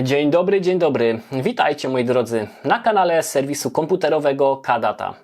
Dzień dobry, dzień dobry. Witajcie moi drodzy na kanale serwisu komputerowego Kadata.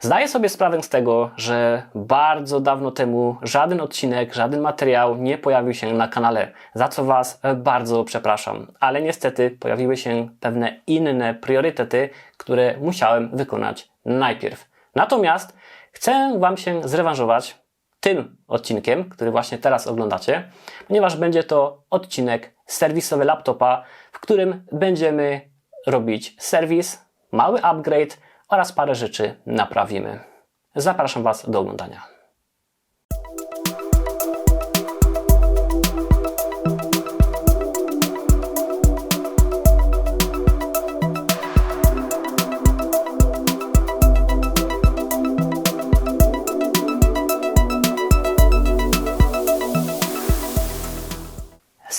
Zdaję sobie sprawę z tego, że bardzo dawno temu żaden odcinek, żaden materiał nie pojawił się na kanale, za co Was bardzo przepraszam. Ale niestety pojawiły się pewne inne priorytety, które musiałem wykonać najpierw. Natomiast chcę Wam się zrewanżować tym odcinkiem, który właśnie teraz oglądacie, ponieważ będzie to odcinek serwisowy laptopa, w którym będziemy robić serwis, mały upgrade oraz parę rzeczy naprawimy. Zapraszam Was do oglądania.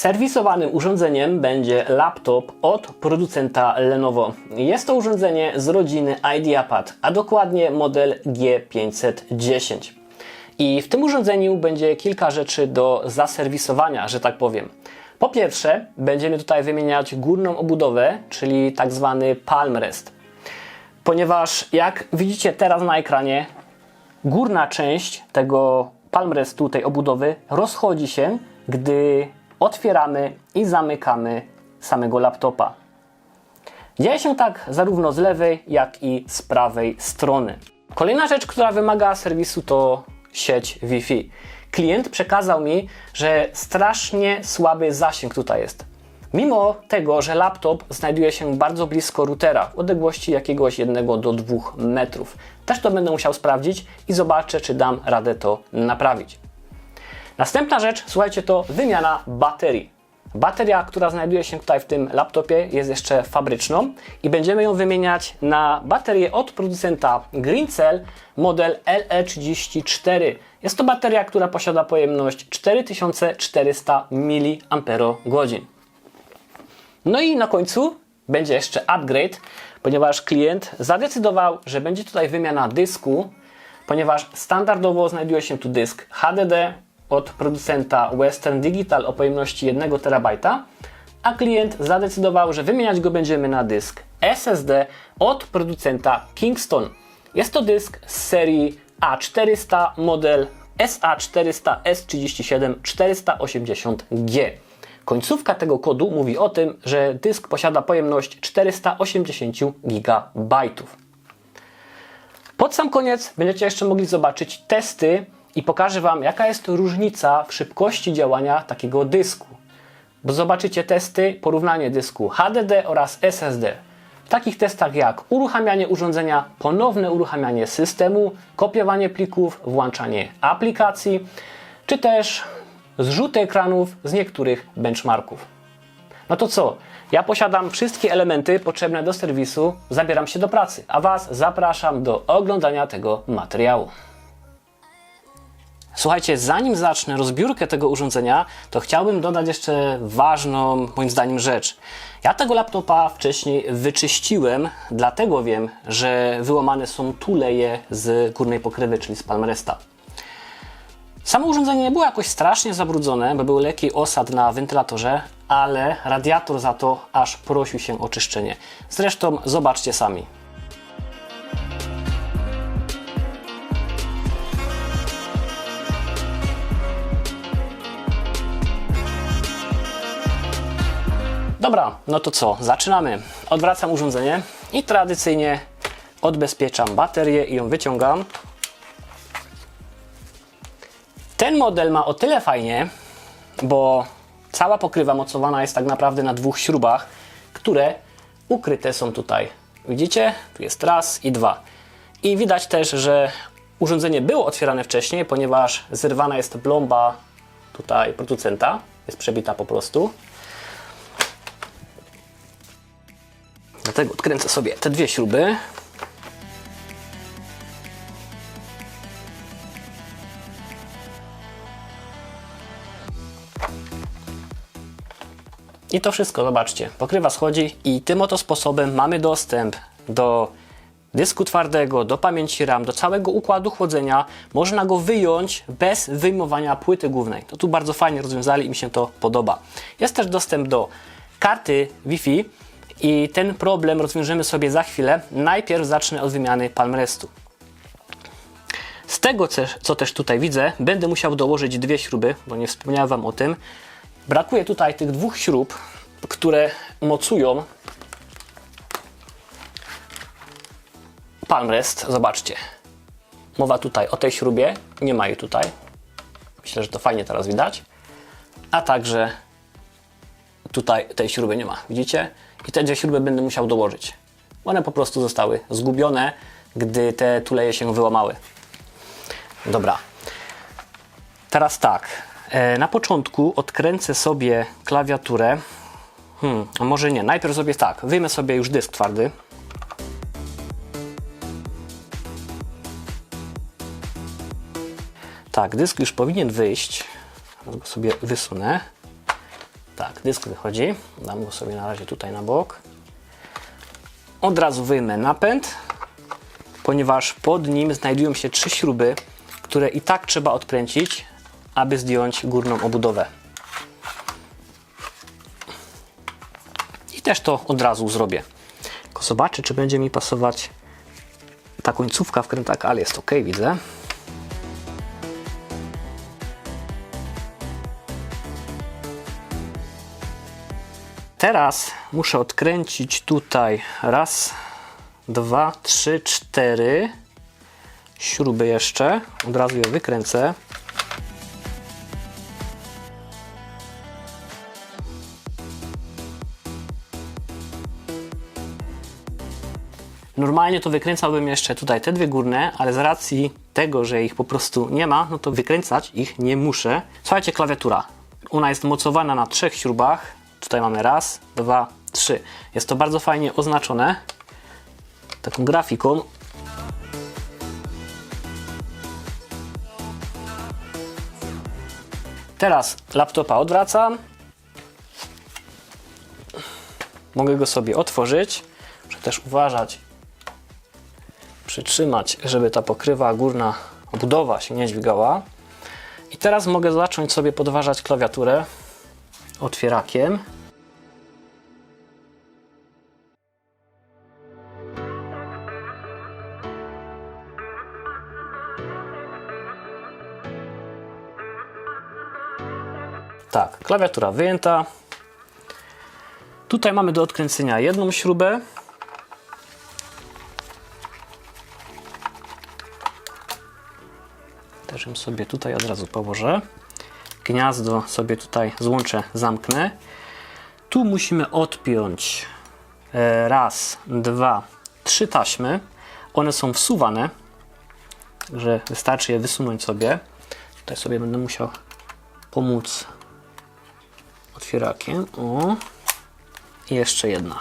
Serwisowanym urządzeniem będzie laptop od producenta Lenovo. Jest to urządzenie z rodziny IdeaPad, a dokładnie model G510. I w tym urządzeniu będzie kilka rzeczy do zaserwisowania, że tak powiem. Po pierwsze, będziemy tutaj wymieniać górną obudowę, czyli tak zwany palm rest. Ponieważ jak widzicie teraz na ekranie, górna część tego palm restu, tej obudowy rozchodzi się, gdy otwieramy i zamykamy samego laptopa. Dzieje się tak zarówno z lewej, jak i z prawej strony. Kolejna rzecz, która wymaga serwisu to sieć Wi-Fi. Klient przekazał mi, że strasznie słaby zasięg tutaj jest. Mimo tego, że laptop znajduje się bardzo blisko routera, w odległości jakiegoś 1 do 2 metrów. Też to będę musiał sprawdzić i zobaczę, czy dam radę to naprawić. Następna rzecz, słuchajcie, to wymiana baterii. Bateria, która znajduje się tutaj w tym laptopie, jest jeszcze fabryczną i będziemy ją wymieniać na baterię od producenta Greencell model LE34. Jest to bateria, która posiada pojemność 4400 mAh. No i na końcu będzie jeszcze upgrade, ponieważ klient zadecydował, że będzie tutaj wymiana dysku, ponieważ standardowo znajduje się tu dysk HDD od producenta Western Digital o pojemności 1 TB, a klient zadecydował, że wymieniać go będziemy na dysk SSD od producenta Kingston. Jest to dysk z serii A400 model SA400S37 480G. Końcówka tego kodu mówi o tym, że dysk posiada pojemność 480 GB. Pod sam koniec będziecie jeszcze mogli zobaczyć testy i pokażę Wam, jaka jest różnica w szybkości działania takiego dysku. Bo zobaczycie testy, porównanie dysku HDD oraz SSD. W takich testach jak uruchamianie urządzenia, ponowne uruchamianie systemu, kopiowanie plików, włączanie aplikacji, czy też zrzuty ekranów z niektórych benchmarków. No to co? Ja posiadam wszystkie elementy potrzebne do serwisu, zabieram się do pracy, a Was zapraszam do oglądania tego materiału. Słuchajcie, zanim zacznę rozbiórkę tego urządzenia, to chciałbym dodać jeszcze ważną, moim zdaniem, rzecz. Ja tego laptopa wcześniej wyczyściłem, dlatego wiem, że wyłamane są tuleje z górnej pokrywy, czyli z palmresta. Samo urządzenie nie było jakoś strasznie zabrudzone, bo był lekki osad na wentylatorze, ale radiator za to aż prosił się o czyszczenie. Zresztą zobaczcie sami. Dobra, no to co? Zaczynamy. Odwracam urządzenie i tradycyjnie odbezpieczam baterię i ją wyciągam. Ten model ma o tyle fajnie, bo cała pokrywa mocowana jest tak naprawdę na dwóch śrubach, które ukryte są tutaj. Widzicie? Tu jest raz i dwa. I widać też, że urządzenie było otwierane wcześniej, ponieważ zerwana jest blomba tutaj producenta. Jest przebita po prostu. Dlatego odkręcę sobie te dwie śruby. I to wszystko, zobaczcie, pokrywa schodzi i tym oto sposobem mamy dostęp do dysku twardego, do pamięci RAM, do całego układu chłodzenia. Można go wyjąć bez wyjmowania płyty głównej. To tu bardzo fajnie rozwiązali i mi się to podoba. Jest też dostęp do karty Wi-Fi i ten problem rozwiążemy sobie za chwilę. Najpierw zacznę od wymiany palmrestu. Z tego, co- też tutaj widzę, będę musiał dołożyć dwie śruby, bo nie wspomniałem Wam o tym. Brakuje tutaj tych dwóch śrub, które mocują palmrest. Zobaczcie. Mowa tutaj o tej śrubie, nie ma jej tutaj. Myślę, że to fajnie teraz widać. A także tutaj tej śruby nie ma, widzicie? I te dwie śruby będę musiał dołożyć. One po prostu zostały zgubione, gdy te tuleje się wyłamały. Dobra. Teraz tak. E, Na początku odkręcę sobie klawiaturę. Hmm, może nie. Najpierw sobie tak. Wyjmę sobie już dysk twardy. Tak, dysk już powinien wyjść. Teraz go sobie wysunę. Tak, dysk wychodzi. Dam go sobie na razie tutaj na bok. Od razu wyjmę napęd, ponieważ pod nim znajdują się trzy śruby, które i tak trzeba odkręcić, aby zdjąć górną obudowę. I też to od razu zrobię. Tylko zobaczę, czy będzie mi pasować ta końcówka wkrętaka, ale jest ok, widzę. Teraz muszę odkręcić tutaj raz, dwa, trzy, cztery śruby jeszcze. Od razu je wykręcę. Normalnie to wykręcałbym jeszcze tutaj te dwie górne, ale z racji tego, że ich po prostu nie ma, no to wykręcać ich nie muszę. Słuchajcie, klawiatura. Ona jest mocowana na trzech śrubach. Tutaj mamy raz, dwa, trzy. Jest to bardzo fajnie oznaczone taką grafiką. Teraz laptopa odwracam. Mogę go sobie otworzyć. Muszę też uważać, przytrzymać, żeby ta pokrywa górna obudowa się nie dźwigała. I teraz mogę zacząć sobie podważać klawiaturę otwierakiem. Tak, klawiatura wyjęta. Tutaj mamy do odkręcenia jedną śrubę. Też ją sobie tutaj od razu położę. Gniazdo sobie tutaj złączę, zamknę. Tu musimy odpiąć e, raz, dwa, trzy taśmy. One są wsuwane, także wystarczy je wysunąć sobie. Tutaj sobie będę musiał pomóc otwierakiem. O. I jeszcze jedna.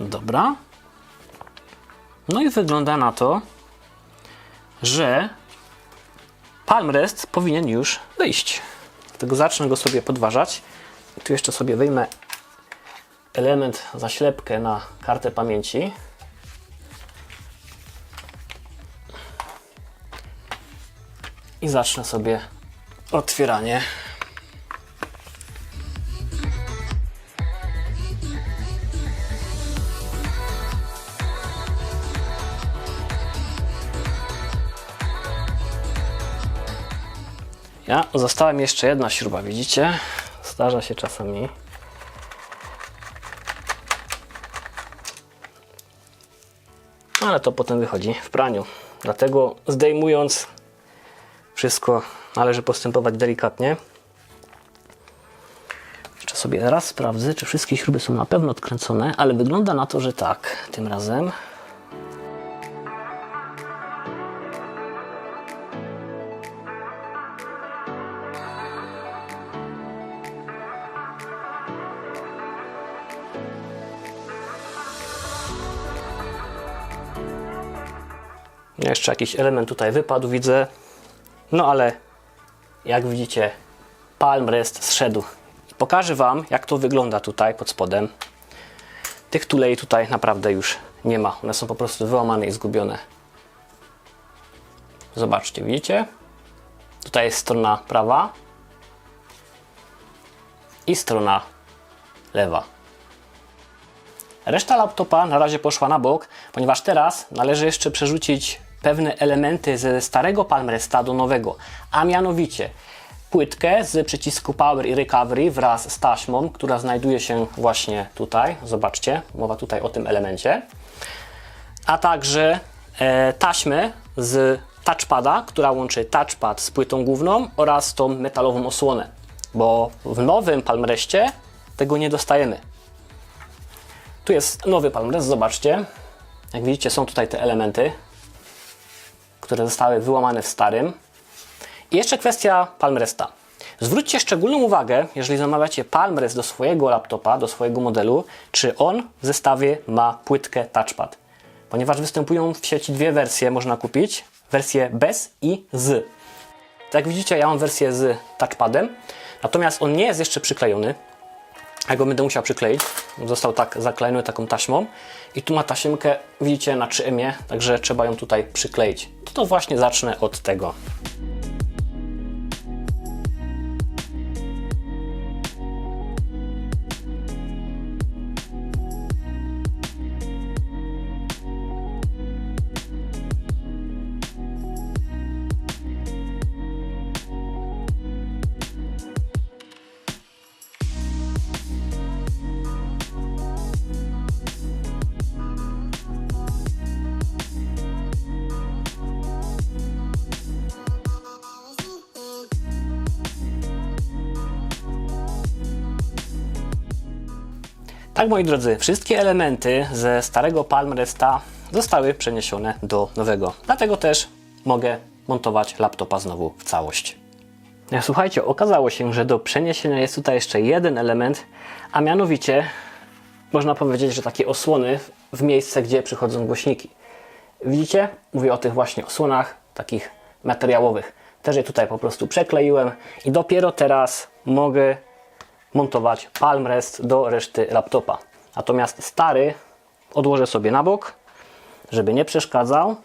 Dobra. No i wygląda na to, że palmrest powinien już wyjść. Dlatego zacznę go sobie podważać. Tu jeszcze sobie wyjmę element zaślepkę na kartę pamięci. I zacznę sobie otwieranie. Ja, została mi jeszcze jedna śruba, widzicie? Zdarza się czasami. Ale to potem wychodzi w praniu. Dlatego zdejmując wszystko należy postępować delikatnie. Jeszcze sobie raz sprawdzę, czy wszystkie śruby są na pewno odkręcone, ale wygląda na to, że tak tym razem. Jeszcze jakiś element tutaj wypadł, widzę. No ale jak widzicie, palm rest zszedł. Pokażę Wam, jak to wygląda tutaj pod spodem. Tych tulei tutaj naprawdę już nie ma. One są po prostu wyłamane i zgubione. Zobaczcie, widzicie? Tutaj jest strona prawa i strona lewa. Reszta laptopa na razie poszła na bok, ponieważ teraz należy jeszcze przerzucić pewne elementy ze starego Palmresta do nowego, a mianowicie płytkę z przycisku Power i Recovery wraz z taśmą, która znajduje się właśnie tutaj. Zobaczcie, mowa tutaj o tym elemencie. A także e, taśmę z touchpada, która łączy touchpad z płytą główną oraz tą metalową osłonę, bo w nowym Palmrestie tego nie dostajemy. Tu jest nowy Palmrest, zobaczcie. Jak widzicie, są tutaj te elementy, które zostały wyłamane w starym. I jeszcze kwestia Palmresta. Zwróćcie szczególną uwagę, jeżeli zamawiacie Palmrest do swojego laptopa, do swojego modelu, czy on w zestawie ma płytkę touchpad. Ponieważ występują w sieci dwie wersje, można kupić. Wersję bez i z. Tak jak widzicie, ja mam wersję z touchpadem, natomiast on nie jest jeszcze przyklejony. Ja go będę musiał przykleić. Został tak zaklejony taką taśmą. I tu ma taśmkę, widzicie, na 3M, także trzeba ją tutaj przykleić. To, to właśnie zacznę od tego. Tak, moi drodzy, wszystkie elementy ze starego Palmresta zostały przeniesione do nowego. Dlatego też mogę montować laptopa znowu w całość. No, Słuchajcie, okazało się, że do przeniesienia jest tutaj jeszcze jeden element, a mianowicie można powiedzieć, że takie osłony w miejsce, gdzie przychodzą głośniki. Widzicie? Mówię o tych właśnie osłonach, takich materiałowych. Też je tutaj po prostu przekleiłem i dopiero teraz mogę montować palmrest do reszty laptopa. Natomiast stary odłożę sobie na bok, żeby nie przeszkadzał.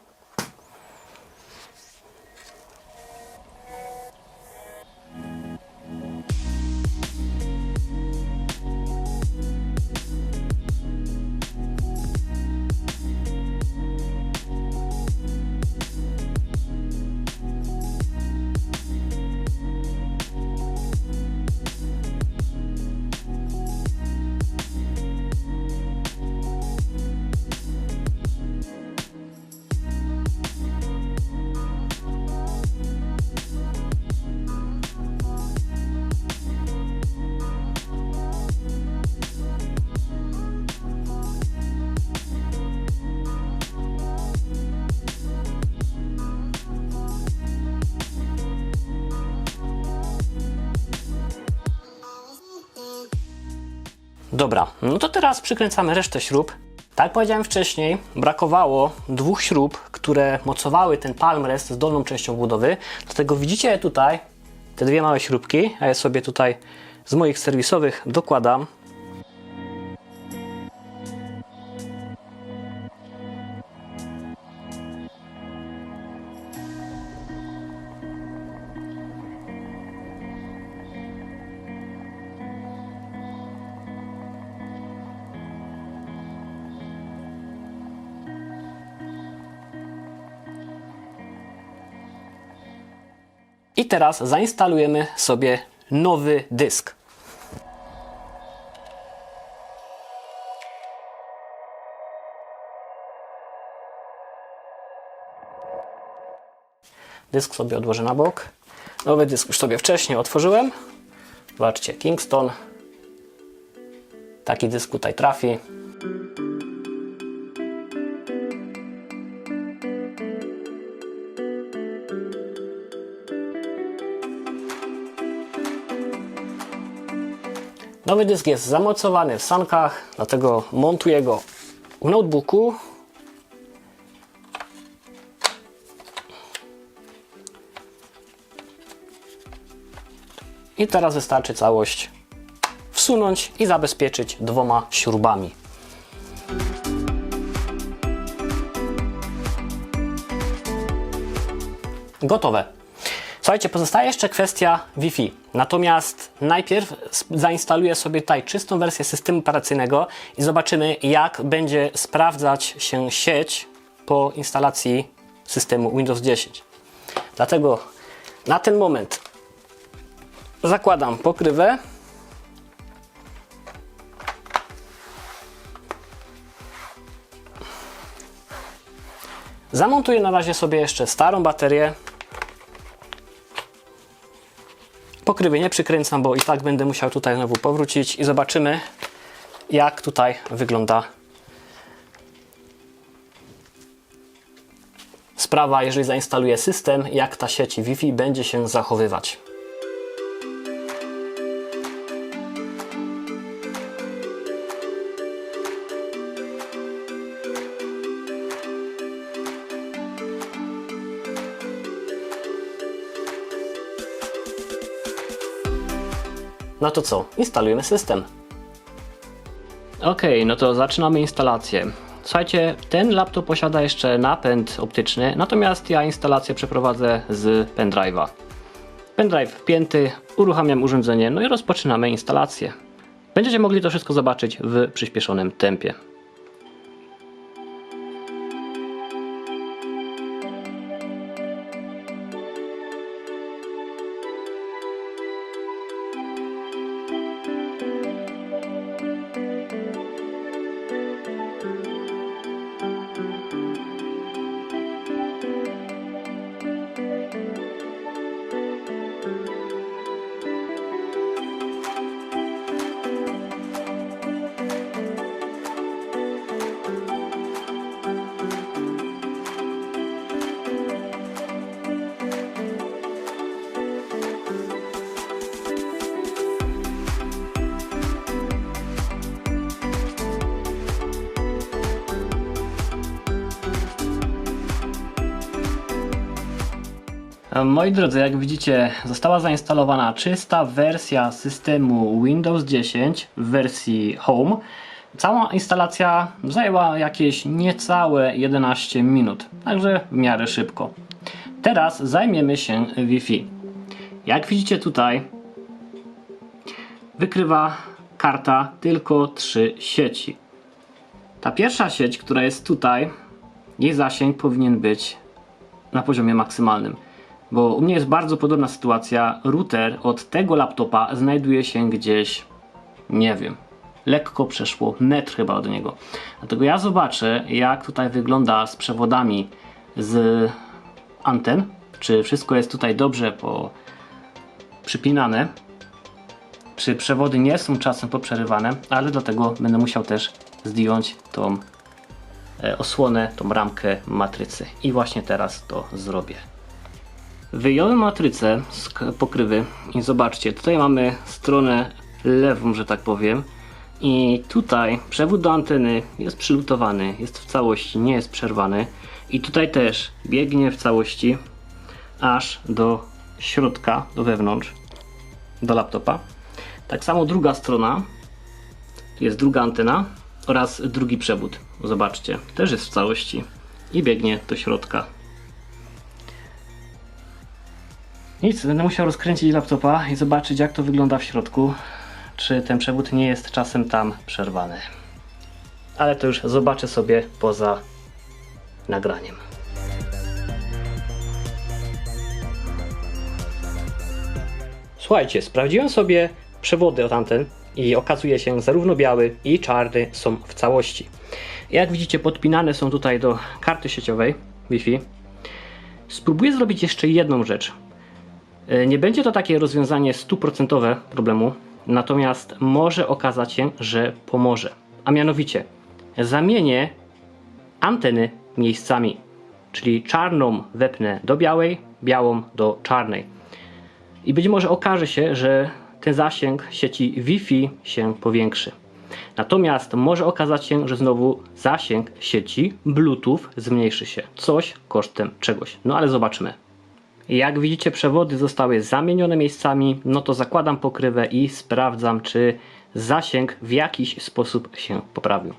Dobra, no to teraz przykręcamy resztę śrub. Tak jak powiedziałem wcześniej, brakowało dwóch śrub, które mocowały ten palmrest z dolną częścią budowy. Dlatego widzicie tutaj, te dwie małe śrubki, a ja sobie tutaj z moich serwisowych dokładam. I teraz zainstalujemy sobie nowy dysk. Dysk sobie odłożę na bok. Nowy dysk już sobie wcześniej otworzyłem. Zobaczcie, Kingston. Taki dysk tutaj trafi. Nowy dysk jest zamocowany w sankach, dlatego montuję go w notebooku. I teraz wystarczy całość wsunąć i zabezpieczyć dwoma śrubami. Gotowe. Słuchajcie, pozostaje jeszcze kwestia Wi-Fi. Natomiast najpierw zainstaluję sobie tutaj czystą wersję systemu operacyjnego i zobaczymy, jak będzie sprawdzać się sieć po instalacji systemu Windows 10. Dlatego na ten moment zakładam pokrywę. Zamontuję na razie sobie jeszcze starą baterię. Pokrywy nie przykręcam, bo i tak będę musiał tutaj znowu powrócić i zobaczymy, jak tutaj wygląda sprawa, jeżeli zainstaluję system, jak ta sieć Wi-Fi będzie się zachowywać. No to co? Instalujemy system. Ok, no to zaczynamy instalację. Słuchajcie, ten laptop posiada jeszcze napęd optyczny, natomiast ja instalację przeprowadzę z pendrive'a. Pendrive wpięty, uruchamiam urządzenie, no i rozpoczynamy instalację. Będziecie mogli to wszystko zobaczyć w przyspieszonym tempie. Moi drodzy, jak widzicie, została zainstalowana czysta wersja systemu Windows 10 w wersji Home. Cała instalacja zajęła jakieś niecałe 11 minut, także w miarę szybko. Teraz zajmiemy się Wi-Fi. Jak widzicie tutaj, wykrywa karta tylko trzy sieci. Ta pierwsza sieć, która jest tutaj, jej zasięg powinien być na poziomie maksymalnym. Bo u mnie jest bardzo podobna sytuacja. Router od tego laptopa znajduje się gdzieś, nie wiem, lekko przeszło metr chyba od niego. Dlatego ja zobaczę, jak tutaj wygląda z przewodami z anten. Czy wszystko jest tutaj dobrze po przypinane. Czy przewody nie są czasem poprzerywane, ale dlatego będę musiał też zdjąć tą e, osłonę, tą ramkę matrycy. I właśnie teraz to zrobię. Wyjąłem matrycę z pokrywy i zobaczcie, tutaj mamy stronę lewą, że tak powiem. I tutaj przewód do anteny jest przylutowany, jest w całości, nie jest przerwany. I tutaj też biegnie w całości aż do środka, do wewnątrz, do laptopa. Tak samo druga strona, jest druga antena oraz drugi przewód. Zobaczcie, też jest w całości i biegnie do środka. Nic, będę musiał rozkręcić laptopa i zobaczyć jak to wygląda w środku. Czy ten przewód nie jest czasem tam przerwany. Ale to już zobaczę sobie poza nagraniem. Słuchajcie, sprawdziłem sobie przewody od anten i okazuje się, zarówno biały i czarny są w całości. Jak widzicie, podpinane są tutaj do karty sieciowej Wi-Fi. Spróbuję zrobić jeszcze jedną rzecz. E, Nie będzie to takie rozwiązanie stuprocentowe problemu, natomiast może okazać się, że pomoże. A mianowicie zamienię anteny miejscami, czyli czarną wepnę do białej, białą do czarnej. I być może okaże się, że ten zasięg sieci Wi-Fi się powiększy. Natomiast może okazać się, że znowu zasięg sieci Bluetooth zmniejszy się. Coś kosztem czegoś. No ale zobaczymy. Jak widzicie, przewody zostały zamienione miejscami, no to zakładam pokrywę i sprawdzam, czy zasięg w jakiś sposób się poprawił.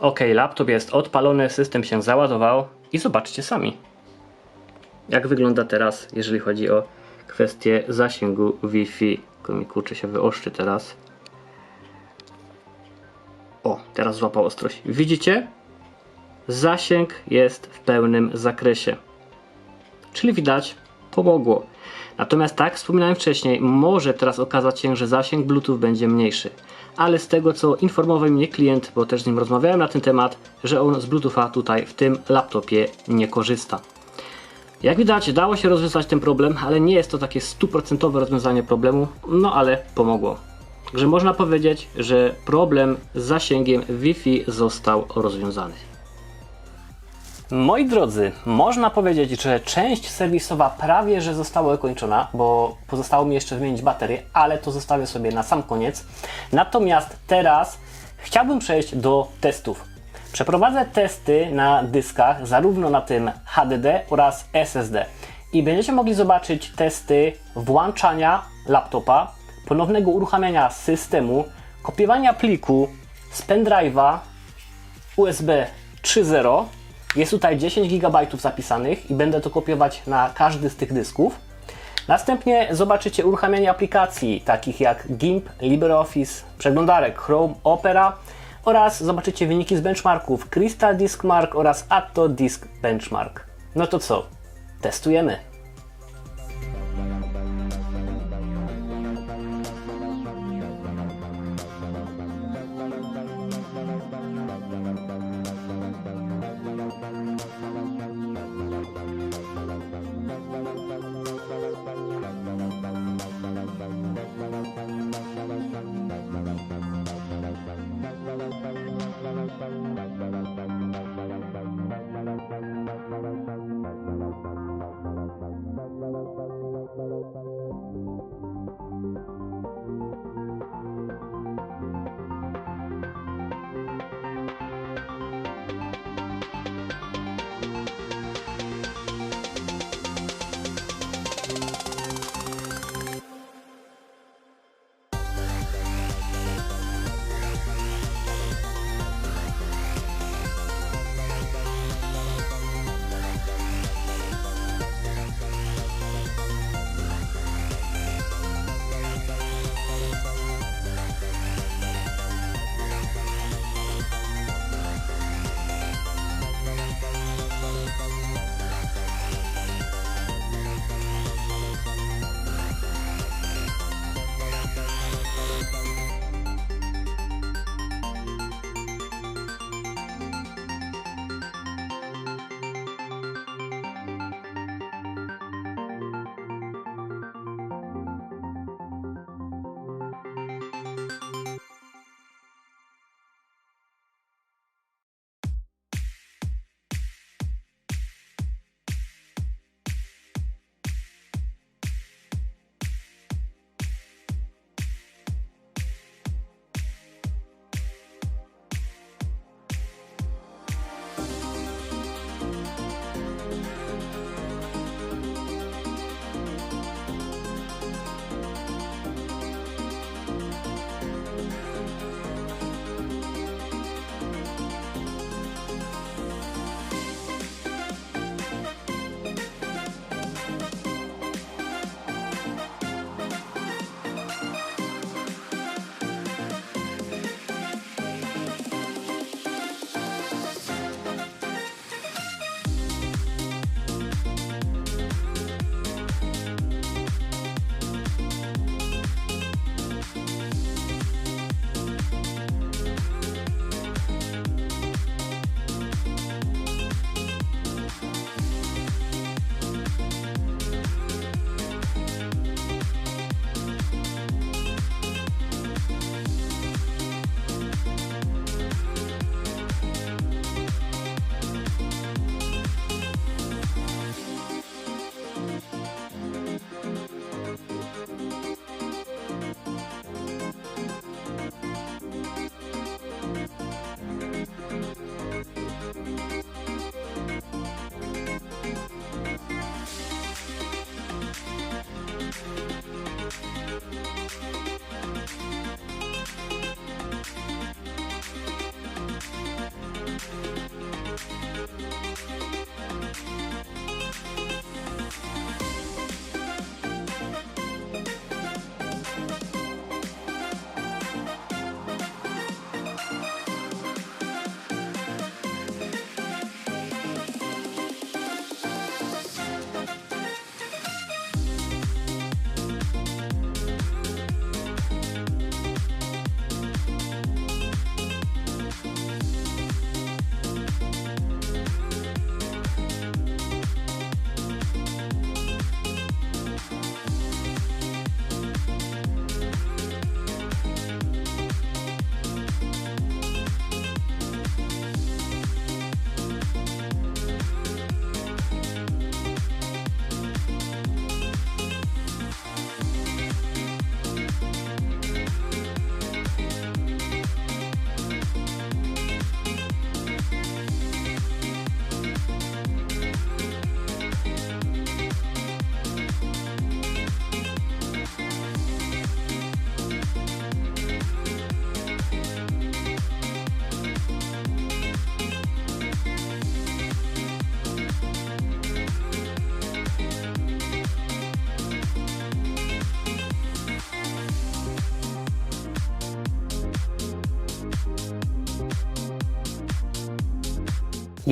Ok, laptop jest odpalony, system się załadował i zobaczcie sami. jak wygląda teraz, jeżeli chodzi o kwestię zasięgu Wi-Fi. Tylko mi kurczę się wyoszczy teraz. O, teraz złapał ostrość. Widzicie? Zasięg jest w pełnym zakresie. Czyli widać, pomogło. Natomiast tak, wspominałem wcześniej, może teraz okazać się, że zasięg Bluetooth będzie mniejszy. Ale z tego co informował mnie klient, bo też z nim rozmawiałem na ten temat, że on z Bluetootha tutaj w tym laptopie nie korzysta. Jak widać, dało się rozwiązać ten problem, ale nie jest to takie stuprocentowe rozwiązanie problemu, no ale pomogło. Także można powiedzieć, że problem z zasięgiem Wi-Fi został rozwiązany. Moi drodzy, można powiedzieć, że część serwisowa prawie że została ukończona, bo pozostało mi jeszcze wymienić baterię, ale to zostawię sobie na sam koniec. Natomiast teraz chciałbym przejść do testów. Przeprowadzę testy na dyskach, zarówno na tym HDD oraz SSD. I będziecie mogli zobaczyć testy włączania laptopa, ponownego uruchamiania systemu, kopiowania pliku z pendrive'a USB 3.0. Jest tutaj 10 GB zapisanych i będę to kopiować na każdy z tych dysków. Następnie zobaczycie uruchamianie aplikacji takich jak GIMP, LibreOffice, przeglądarek Chrome, Opera oraz zobaczycie wyniki z benchmarków Crystal Disk Mark oraz Atto Disk Benchmark. No to co? Testujemy.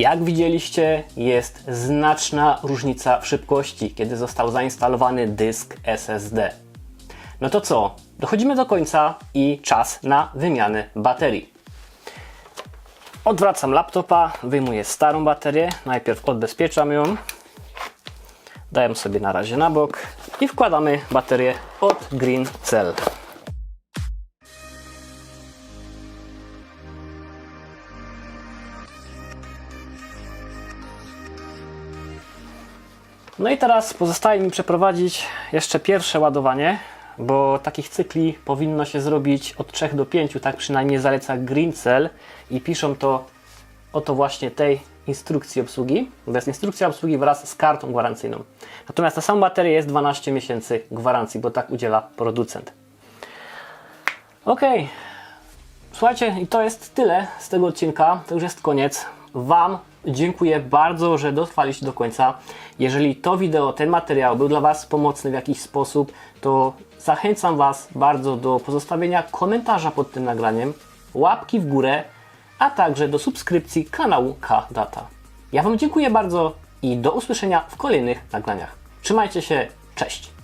Jak widzieliście, jest znaczna różnica w szybkości, kiedy został zainstalowany dysk SSD. No to co? Dochodzimy do końca i czas na wymianę baterii. Odwracam laptopa, wyjmuję starą baterię, najpierw odbezpieczam ją, daję sobie na razie na bok i wkładamy baterię od Green Cell. No i teraz pozostaje mi przeprowadzić jeszcze pierwsze ładowanie, bo takich cykli powinno się zrobić od 3 do 5, tak przynajmniej zaleca Greencell i piszą to oto właśnie tej instrukcji obsługi. To jest instrukcja obsługi wraz z kartą gwarancyjną. Natomiast na samą baterię jest 12 miesięcy gwarancji, bo tak udziela producent. Ok, Słuchajcie, i to jest tyle z tego odcinka. To już jest koniec. Wam dziękuję bardzo, że dotrwaliście do końca. Jeżeli to wideo, ten materiał był dla Was pomocny w jakiś sposób, to zachęcam Was bardzo do pozostawienia komentarza pod tym nagraniem, łapki w górę, a także do subskrypcji kanału K-Data. Ja Wam dziękuję bardzo i do usłyszenia w kolejnych nagraniach. Trzymajcie się, cześć!